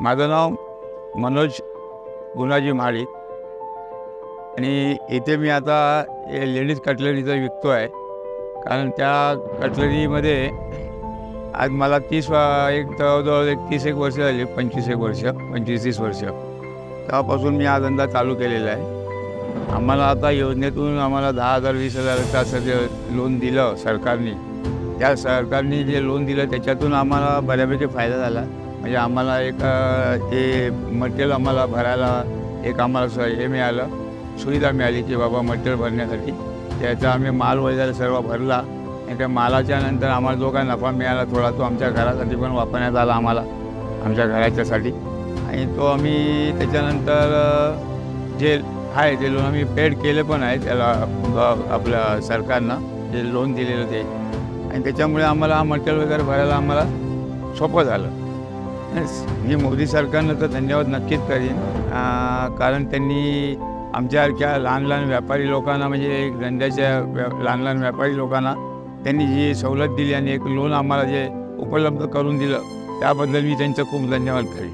माझं नाव मनोज गुणाजी महाडिक आणि इथे मी आता लेडीज कटलरीचं विकतो आहे. कारण त्या कटलरीमध्ये आज मला तीस एक जवळजवळ एक तीस एक वर्ष झाली पंचवीस एक वर्ष पंचवीस तीस वर्ष. तेव्हापासून मी हा धंदा चालू केलेला आहे. आम्हाला आता योजनेतून आम्हाला दहा हजार वीस हजार असं जे लोन दिलं सरकारने. त्या सरकारने जे लोन दिलं त्याच्यातून आम्हाला बऱ्यापैकी फायदा झाला. म्हणजे आम्हाला एक ते मटेरियल आम्हाला भरायला एक आम्हाला हे मिळालं. सुविधा मिळाली की बाबा मटेरियल भरण्यासाठी. त्याचा आम्ही माल वगैरे सर्व भरला. आणि त्या मालाच्या नंतर आम्हाला जो काय नफा मिळाला थोडा तो आमच्या घरासाठी पण वापरण्यात आला आम्हाला आमच्या घराच्यासाठी. आणि तो आम्ही त्याच्यानंतर जे आहे ते लोन आम्ही पेड केले पण आहे त्याला आपल्या सरकारनं जे लोन दिलेलं ते. आणि त्याच्यामुळे आम्हाला हा मटेरियल वगैरे भरायला आम्हाला सोपं झालं. मी मोदी सरकारनं तर धन्यवाद नक्कीच करीन. कारण त्यांनी आमच्यासारख्या लहान लहान व्यापारी लोकांना म्हणजे एक धंद्याच्या व्या लहान लहान व्यापारी लोकांना त्यांनी जी सवलत दिली आणि एक लोन आम्हाला जे उपलब्ध करून दिलं त्याबद्दल मी त्यांचं खूप धन्यवाद करीन.